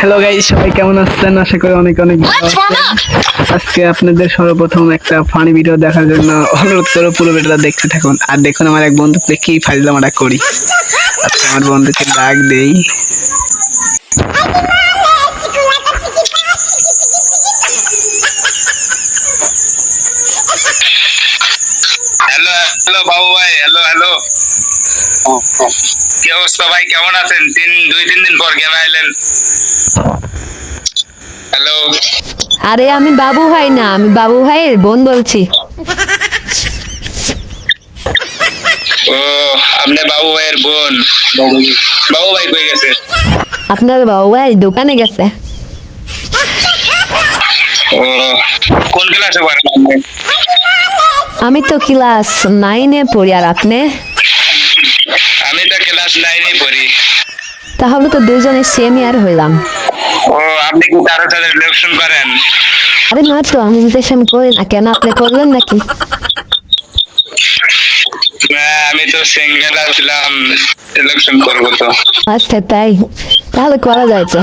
Hello guys সবাই কেমন আছেন? আশা করি অনেক অনেক ভালো আছেন। আজকে আপনাদের সর্বপ্রথম একটা ফানি ভিডিও দেখার জন্য অনুরোধ করে পুরো ভিডিওটা দেখতে থাকুন। আর দেখুন আমার এক বন্ধু বন্ধুকে কি ফাইজলামাটা করি। আজকে আমার বন্ধুকে ডাক দেই। হ্যালো হ্যালো বাবু ভাই হ্যালো হ্যালো কি অবস্থা ভাই? কেমন আছেন? তিন দুই তিন দিন পর গেমে আইলেন। হ্যালো আরে আমি বাবু ভাই না আমি বাবু ভাইয়ের বোন বলছি। ও আপনি বাবু ভাইয়ের বোন। বাবু ভাই কই গেছে? আপনার বাবু ভাই দোকানে গেছে। ও কোন ক্লাসে পড়েন আপনি? আমি তো ক্লাস নাইনে পড়ি আর আপনি? আমি তো ক্লাস নাইনে পড়ি। তাহলে তো দুজনে সেম ইয়ার হইলাম। ও আপনি কি কারও সাথে রিলেশন করেন? আরে না তো আমি বিদেশ সেম করি না কেন আপনি করলেন নাকি? আমি তো সিঙ্গেল আসলাম রিলেশন করব তো। আচ্ছা তাই। তাহলে করা যায় তো।